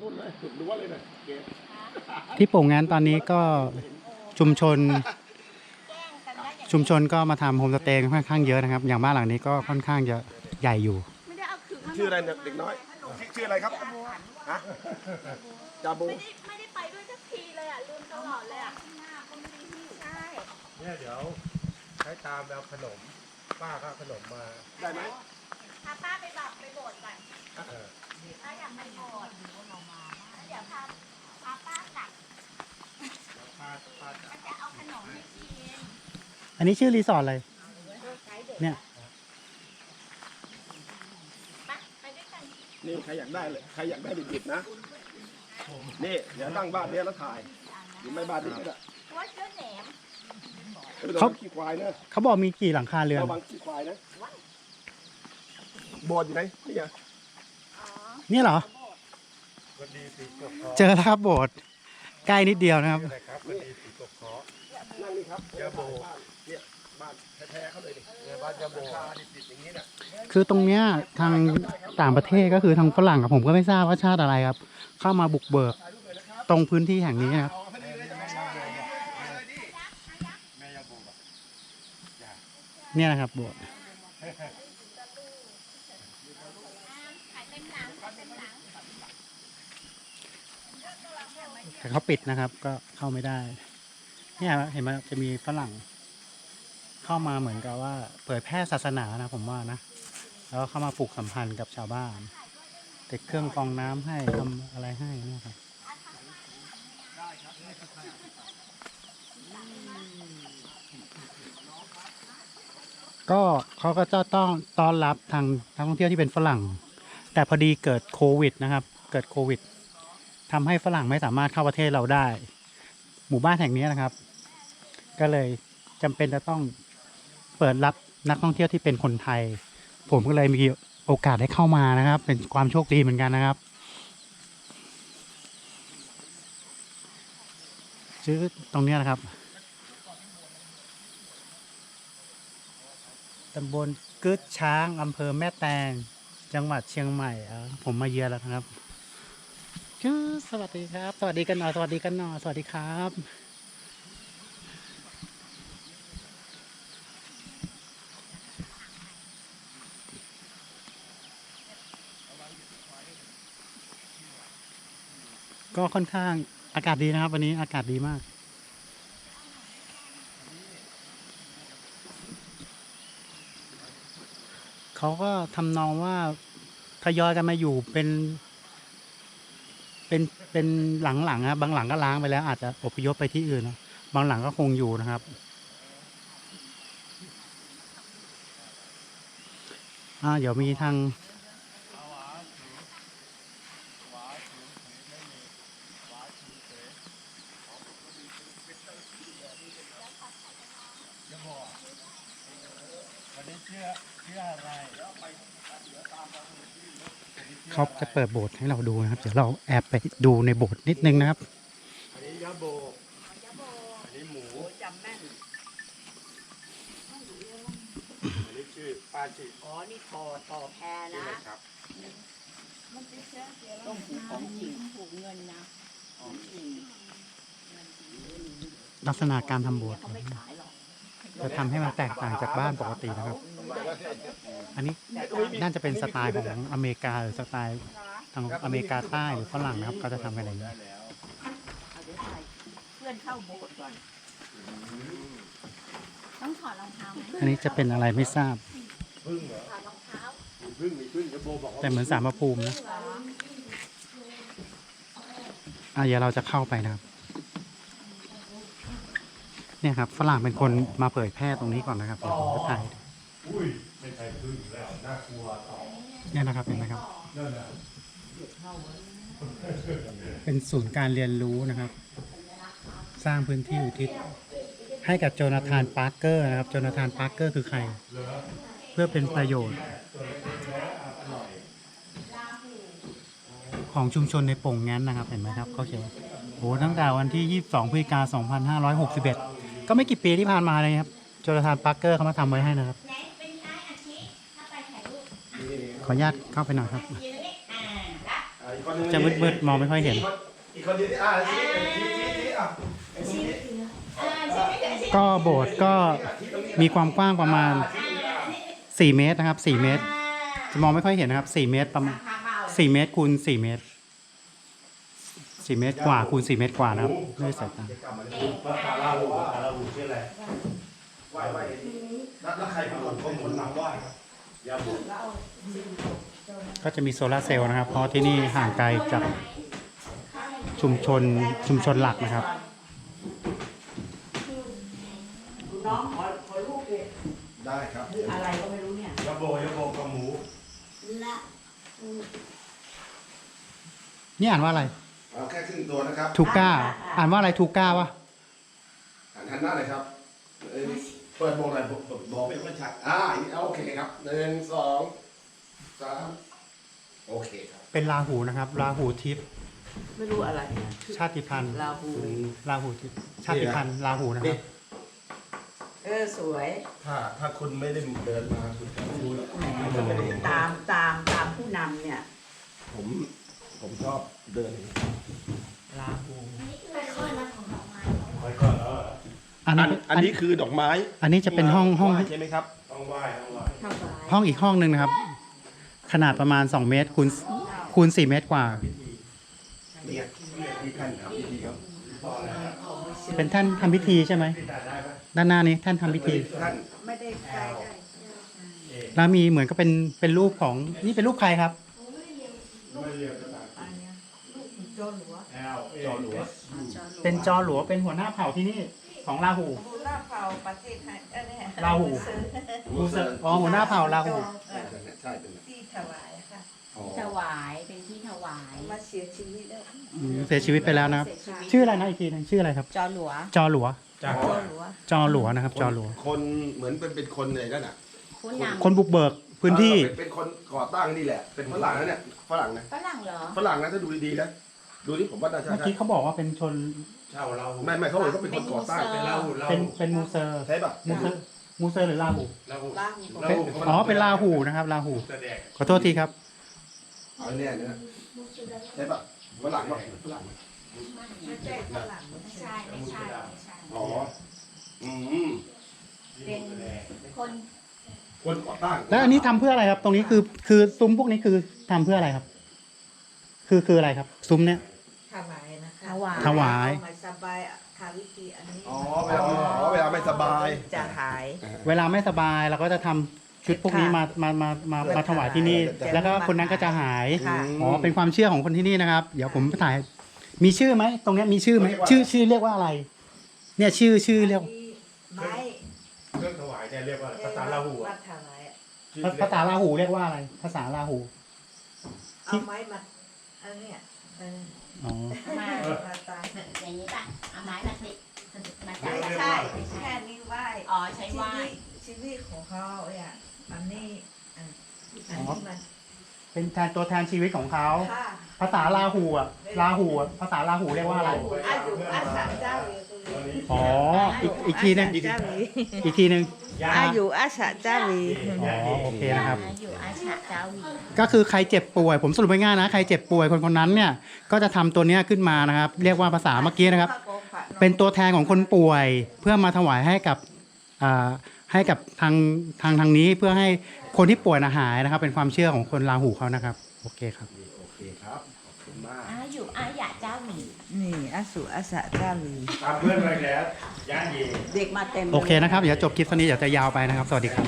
นู่นเลยสุดรั้วเลยนะเกศที่โป่งงานตอนนี้ก็ชุมชน ชุมชนก็มาทำโฮมสเตย์ค่อนข้างเยอะนะครับ อย่างบ้านหลังนี้ก็ค่อนข้างจะใหญ่อยู่ไม่ได้เอาขึงมาชื่ออะไรเนี่ยเด็กน้อยชื่อชื่ออะไรครับฮะจาบูไม่ได้ไม่ได้ไปด้วยสักทีเลยอะลืมตลอดเลยอะหน้าก็ไม่ได้หิ้วใช่เนี่ยเดี๋ยวใช้ตามแนวขนม ป้าก็เอาขนมมาได้ไหมพาป้าไปแบบไปโบสถ์ก่อน เออ ถ้าอยากไปโบสถ์เดี๋ยวพาพาป้ากลับป้าป้ามันจะเอาขนมให้กินอันนี้ชื่อรีสอร์ทอะไร เนี่ย ไปไปด้วยกัน นี่ใครอยากได้เลยใครอยากได้ไปหยิบนะนี่เดี๋ยวตั้งบ้านเนี้ยแล้วถ่ายหรือไม่บ้านนี้ก็ได้เพราะว่าเชื้อแหนมเออระวังขี้ควายนะเขาบอกมีกี่หลังคาเรือน ระวังขี้ควายนะโบสถ์อยู่ไหนนี่ไงอ๋อเนี่ยเหรอ วันดีสีกบเคาะเจอแล้วครับโบสถ์ใกล้นิดเดียวนะครับชื่ออะไรครับวันดีสีกบเคาะนั่งนี่ครับยาโบบ้านเนี่ยบ้านแท้ๆเขาเลยดิเนี่ยบ้านยาโบราคาดิบๆอย่างนี้น่ะคือตรงเนี้ยทางต่างประเทศก็คือทางฝรั่งอะผมก็ไม่ทราบว่าชาติอะไรครับ เข้ามาบุกเบิก ตรงพื้นที่แห่งนี้นะครับแม่ยาโบอะเนี่ยนะครับโบสถ์ขายเต็มหลังขายเต็มหลัง แต่เขาปิดนะครับ ก็เข้าไม่ได้ เนี่ยเห็นไหมจะมีฝรั่ง เข้ามาเหมือนกับว่า เผยแพร่ศาสนานะ ผมว่านะ แล้วเข้ามาปลูกสัมพันธ์กับชาวบ้านติดเครื่องกรองน้ำให้ทำอะไรให้เนะครับก็เขาก็จะต้องต้อนรับทางนักท่องเที่ยวที่เป็นฝรั่ง แต่พอดีเกิดโควิดนะครับ เกิดโควิดทำให้ฝรั่งไม่สามารถเข้าประเทศเราได้ หมู่บ้านแห่งนี้นะครับ ก็เลยจำเป็นจะต้องเปิดรับนักท่องเที่ยวที่เป็นคนไทย ผมก็เลยมีโอกาสได้เข้ามานะครับ เป็นความโชคดีเหมือนกันนะครับชื่อตรงนี้นะครับตำบลกึดช้างอำเภอแม่แตง จังหวัดเชียงใหม่ผมมาเยือนแล้วครับสวัสดีครับ สวัสดีกันหน่อยสวัสดีกันหน่อยสวัสดีครับก็ค่อนข้างอากาศดีนะครับ วันนี้อากาศดีมาก เขาก็ทำนองว่าทยอยกันมาอยู่เป็น เป็นเป็นหลังๆครับบางหลังก็ล้างไปแล้ว อาจจะอพยพไปที่อื่น บางหลังก็คงอยู่นะครับอ่าเดี๋ยวมีทาง วันนี้เชื่อเชื่ออะไร เขาจะเปิดโบสถ์ให้เราดูนะครับ เดี๋ยวเราแอบไปดูในโบสถ์นิดนึงนะครับ อันนี้ยาโบอันนี้หมูจำแม่นอันนี้ชื่อป้าชื่ออ๋อ นี่ทอทอแพรชื่อนะอะไรครับ ต้องผูกของจริงผูกเงินนะ ของจริงลักษณะการทำโบสถ์เขาไม่ขายหรอก จะทำให้มันแตกต่างจากบ้านปกตินะครับ อันนี้น่าจะเป็นสไตล์ของอเมริกาหรือสไตล์ทางอเมริกาใต้หรือฝรั่งนะครับก็จะทำกันอย่างนี้เอาเดี๋ยวใส่เพื่อนเข้าโบสถ์ก่อนต้องถอดรองเท้าอันนี้จะเป็นอะไรไม่ทราบพึ่งเหรอถอดรองเท้าพึ่งมีพึ่งยาโบบอกแต่เหมือนสารพระภูมินะอะเดี๋ยวเราจะเข้าไปนะครับ เนี่ยครับฝรั่งเป็นคนมาเผยแพร่ตรงนี้ก่อนนะครับเดี๋ยวผมจะถ่ายให้ดูอุ้ยไม่ใช่พึ่งแล้วน่ากลัวต่อเนี่ยนะครับเห็นไหมครับ นั่นน่ะเป็นศูนย์การเรียนรู้นะครับ สร้างพื้นที่อุทิศให้กับโจนาธานปาร์เกอร์นะครับ โจนาธานปาร์เกอร์คือใคร เพื่อเป็นประโยชน์ ของชุมชนในป่งแง้นนะครับ เห็นไหมครับเขาเขียนโอ้ตั้งแต่วันที่ 22พฤศจิกายน2561 ก็ไม่กี่ปีที่ผ่านมาเลยครับโจนาธานปาร์เกอร์เขามาทำไว้ให้นะครับ ขออนุญาตเข้าไปหน่อยครับ จะมืดๆมองไม่ค่อยเห็น อีกคนนึงอ่าชี้ชี้ชี้อะชี้ก็โบสถ์ก็มีความกว้างประมาณ 4 เมตรนะครับ 4 เมตร จะมองไม่ค่อยเห็นนะครับ 4 เมตรประมาณ4เมตรคูณ4เมตร 4เมตรกว่าคูณ4เมตรกว่านะครับด้วยสายตาภาษาลาหูภาษาลาหูชื่ออะไรไหว้ไหว้แล้วแล้วใครเป็นคนคนคนนำไหว้ครับยาบุญก็จะมีโซลาร์เซลล์นะครับ เพราะที่นี่ห่างไกลจากชุมชนชุมชนหลักนะครับน้องขอขอลูกเลยได้ครับอะไรก็ไม่รู้เนี่ยยาโบยาโบกับหมูละนี่อ่านว่าอะไร เอาแค่ครึ่งตัวนะครับทูก้า อ่านว่าอะไรทูก้าวะหันหันหน้าเลยครับเอ้ยเปิดโมงอะไรบอกบอกไม่ค่อยชัดอ่าโอเคครับหนึ่งสองสามโอเคครับเป็นราหูนะครับ ราหูทิพย์ไม่รู้อะไรนะชาติพันธุ์ลาหูราหูทิพย์ชาติพันธุ์ราหูนะครับ เออสวย ถ้าถ้าคุณไม่ได้เดินมาคุณจะไม่รู้หรอกมันไม่ได้เห็นตามตามตามผู้นำเนี่ย ผม ผมชอบเดินลาหูนี่คือเป็นข้อนับของดอกไม้ไว้ก่อนแล้วอันอันี้นอันนี้คือดอกไม้อันนี้จะเป็นห้องห้อง ใช่ไหมครับ ต้องไหว้ต้องไหว้เท่าไหร่ห้องอีกห้องหนึ่งนะครับ ขนาดประมาณ 2 เมตรคูณคูณ4เมตรกว่า เรียกเรียกที่ท่านครับพิธีครับเป็นท่านทำพิธีใช่ไหมด้านหน้านี้ท่านทำพิธี ท่านไม่ได้ใกล้ได้แล้วมีเหมือนก็เป็นเป็นรูปของนี่เป็นรูปใครครับ ไม่เรียก จนหรือวะ L A จอหลวงเป็นจอหลวเป็นหัวหน้าเผ่าที่นี่ของราหูดูลาเผาประเทศไทยเอ้ยเนี่ยลาหูมูเซอร์อ๋อหัวหน้าเผ่าราหูเออใช่เป็นที่ถวายค่ะ อ๋อถวายเป็นที่ถวายมาเสียชีวิตแล้วอืมเสียชีวิตไปแล้วนะครับ เสียชีวิตชื่ออะไรนะอีกทีหนึงชื่ออะไรครับ จอหลวจอหลวจากโจนหรือวะจอหลวนะครับ จอหลวคนเหมือนเป็นเป็นคนเลยนั่นน่ะผู้นคนบุกเบิกพื้นที่ เออเป็นเป็นคนก่อตั้งนี่แหละ เป็นฝรั่งนะเนี่ยฝรั่งนะำฝรั่งเหรอฝรั่งนะถ้าดูดีๆนะ ดูนี่ผมว่าน่าจะเมื่อใช่กี้เขาบอกว่าเป็นชน เช่าเราหูไม่ไม่เขาบอกเขาเป็นคนก่อตั้งเป็นลาหูลาเป็นหูเป็นมูเซอร์ ใช่ป่ะมูเซอร์ มูเซอร์หรือราหูลาหูลาหูลาเป็นหูอ๋อ เป็นราหูนะครับราหู แสดงขอโทษทีครับ เอาเนี่ยเนี่ยใช่ป่ะฝรั่งป่ะฝรั่งไม่ใช่ฝรั่งไม่ใช่ไม่ใช่ไม่ใช่ อ๋ออืมเป็น คนคนก่อตั้งแล้วอันนี้ทำเพื่ออะไรครับ ตรงนี้คือ คือซุ้มพวกนี้คือทำเพื่ออะไรครับ คือคืออะไรครับ ซุ้มเนี้ย ถวายนะคะถวาย ถวาย เอมาสบายทาวิธีอันนี้อ๋อเวลาอ๋อเวลาไม่สบาย จะหาย เวลาไม่สบายเราก็จะทำชุดพวกนี้มามามามามาถวายที่นี่ แล้วก็คนนั้นก็จะหายค่ะ อ๋อเป็นความเชื่อของคนที่นี่นะครับ เดี๋ยวผมไปถ่ายมีชื่อไหมตรงเนี้ยมีชื่อไหมชื่อชื่อเรียกว่าอะไร เนี่ยชื่อชื่อเรียกไม้เครื่องถวายเนี่ยเรียกว่าอะไรภาษาลาหูมาอะถวายชื่อภาษาลาหูเรียกว่าอะไร ภาษาลาหู เอาไม้มาอันเนี้ยเออ อ๋อมาตายอย่างนี้ป่ะเอาไม้มาติดมาจับไม่ใช่แค่นี้ไหว้อ๋อใช้ไหว้ชีวิตของเขาเนี่ยอันนี้อันนี้มันเป็นแทนตัวแทนชีวิตของเขา ภาษาลาหูอะลาหูอะภาษาลาหูเรียกว่าอะไรอายุอาสาเจ้าวี อ๋ออีกอีกทีหนึงอีกเจ้าวีอีกทีหนึงอายุอาสาเจ้าวีอ๋อโอเคนะครับ อยู่อาชาเจ้าวีก็คือใครเจ็บป่วย ผมสรุปง่ายๆนะใครเจ็บป่วยคนคนนั้นเนี่ยก็จะทำตัวเนี้ยขึ้นมานะครับ เรียกว่าภาษาเมื่อกี้นะครับ เป็นตัวแทนของคนป่วยเพื่อมาถวายให้กับอ่าให้กับทางทางทางนี้เพื่อให้คนที่ป่วยนะหายนะครับ เป็นความเชื่อของคนลาหูเขานะครับ โอเคครับโอเคครับขอบคุณมากอาอยู่อาหยาเจ้าวี นี่อาสุอาสาเจ้าวีตามเพื่อนไปแล้วย่านเย่เด็กมาเต็มลย โอเคนะครับ เดี๋ยวจบคลิปตอนนี้เดี๋ยวจะยาวไปนะครับ สวัสดีครับ